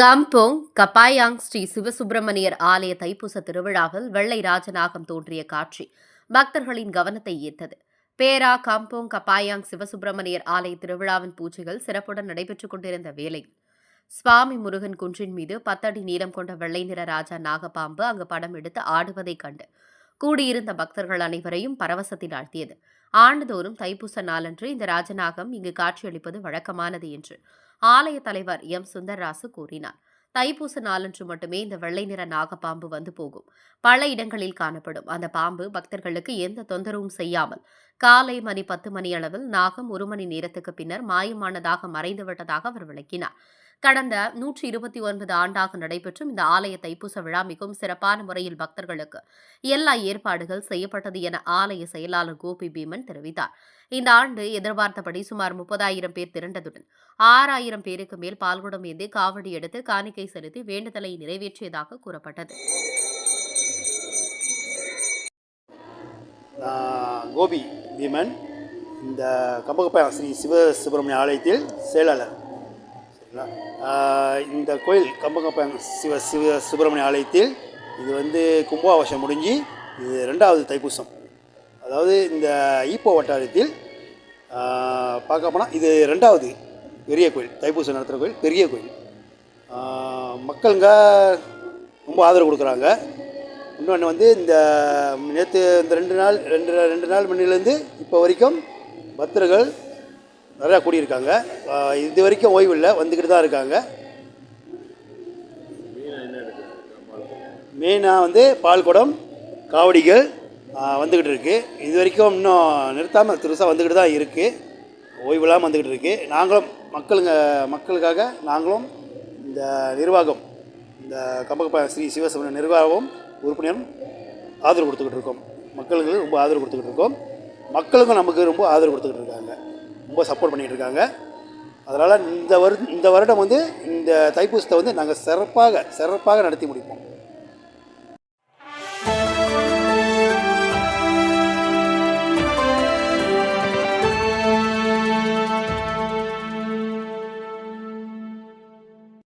கம்போங் கப்பாயாங் ஸ்ரீ சிவசுப்பிரமணியர் ஆலய தைப்பூச திருவிழாவில் வெள்ளை ராஜநாகம் தோன்றிய காட்சி பக்தர்களின் கவனத்தை ஈர்த்தது. பேரா கம்போங் கப்பாயாங் சிவசுப்பிரமணியர் ஆலய திருவிழாவின் பூஜைகள் சிறப்புடன் நடைபெற்றுக் கொண்டிருந்த வேளை. சுவாமி முருகன் குன்றின் மீது பத்தடி நீளம் கொண்ட வெள்ளை நிற ராஜா நாகபாம்பு அங்கு படம் எடுத்து ஆடுவதைக் கண்டு கூடியிருந்த பக்தர்கள் அனைவரையும் பரவசத்தில் ஆழ்த்தியது. ஆண்டுதோறும் தைப்பூச நாளன்று இந்த ராஜநாகம் இங்கு காட்சியளிப்பது வழக்கமானது என்று ஆலய தலைவர் எம். சுந்தர்ராசு கூறினார். தைப்பூச நாளன்று மட்டுமே இந்த வெள்ளை நிற நாகப்பாம்பு வந்து போகும். பல இடங்களில் காணப்படும். அந்த பாம்பு பக்தர்களுக்கு எந்த தொந்தரவும் செய்யாமல் காலை மணி பத்து மணி அளவில் நாகம் ஒரு மணி நேரத்துக்கு பின்னர் மாயமானதாக மறைந்துவிட்டதாக அவர் விளக்கினார். கடந்த நூற்றி இருபத்தி ஒன்பது ஆண்டாக நடைபெற்றும் இந்த ஆலய தைப்பூச விழா மிகவும் சிறப்பான முறையில் பக்தர்களுக்கு எல்லா ஏற்பாடுகள் செய்யப்பட்டது என ஆலய செயலாளர் கோபி பீமன் தெரிவித்தார். இந்த ஆண்டு எதிர்பார்த்தபடி சுமார் முப்பதாயிரம் பேர் திரண்டதுடன் ஆறாயிரம் பேருக்கு மேல் பால்குடம் ஏந்தி காவடி எடுத்து காணிக்கை செலுத்தி வேண்டுதலை நிறைவேற்றியதாக கூறப்பட்டது. கோபி பீமன் இந்த கம்பகப்பா ஸ்ரீ சிவ சுப்பிரமணிய ஆலயத்தில் செயலாளர். சரிங்களா இந்த கோயில் கம்பகப்பாயம் சிவ சிவ சுப்பிரமணிய ஆலயத்தில் இது வந்து கும்பாபிஷேகம் முடிஞ்சு இது ரெண்டாவது தைப்பூசம். அதாவது இந்த ஈப்போ வட்டாரத்தில் பார்க்க போனால் இது ரெண்டாவது பெரிய கோயில் தைப்பூசம் நடத்துகிற கோயில் பெரிய கோயில். மக்களுங்க ரொம்ப ஆதரவு கொடுக்குறாங்க. இன்னொன்று வந்து இந்த நேற்று இந்த ரெண்டு நாள் ரெண்டு ரெண்டு நாள் முன்னிலேருந்து இப்போ வரைக்கும் பக்தர்கள் நிறையா கூடியிருக்காங்க. இது வரைக்கும் ஓய்வு இல்லை வந்துக்கிட்டு தான் இருக்காங்க. மெயினாக வந்து பால்குடம் காவடிகள் வந்துக்கிட்டு இருக்குது இது வரைக்கும் இன்னும் நிறுத்தாமல் திருசாக வந்துக்கிட்டு தான் இருக்குது ஓய்வு இல்லாமல் வந்துக்கிட்டு இருக்குது நாங்களும் மக்களுங்க மக்களுக்காக நாங்களும் இந்த நிர்வாகம் இந்த கம்பகப்பா ஸ்ரீ சிவசமண நிர்வாகம் உறுப்பினரும் ஆதரவு கொடுத்துக்கிட்டு இருக்கோம். மக்களுக்கு ரொம்ப ஆதரவு கொடுத்துக்கிட்டு இருக்கோம். மக்களுக்கும் நமக்கு ரொம்ப ஆதரவு கொடுத்துக்கிட்டு இருக்காங்க. ரொம்ப சப்போர்ட் பண்ணிகிட்டு இருக்காங்க அதனால் இந்த வரு இந்த வருடம் வந்து இந்த தைப்பூசத்தை வந்து நாங்கள் சிறப்பாக சிறப்பாக நடத்தி முடிப்போம்.